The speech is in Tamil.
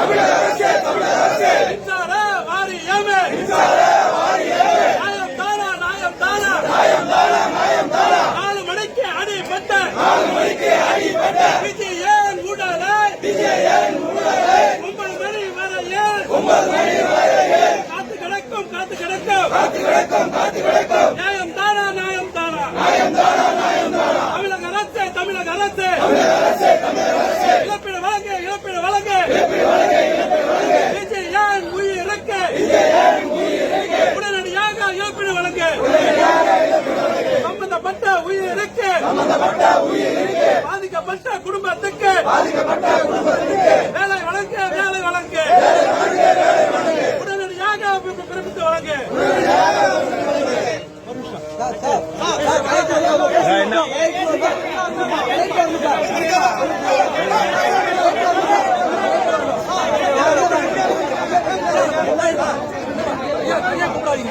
அரசு மின்சார வாரியமே நியாயம் தானா நியாயம் தானா நாலு மணிக்கு அடிபட்ட விஜய் ஏன் உடலை. ஒன்பது மணி வரையில் காத்து கிடக்கும் காத்து கிடக்கும். நியாயம் தானா உயிருக்கு சம்பந்தப்பட்ட உயிருக்கு பாதிக்கப்பட்ட குடும்பத்துக்கு பாதிக்கப்பட்ட குடும்பத்துக்கு வேலை வழங்க வேலை வழங்க உடனடியாக பிறப்பித்து வழங்க கூப்பிடாதீங்க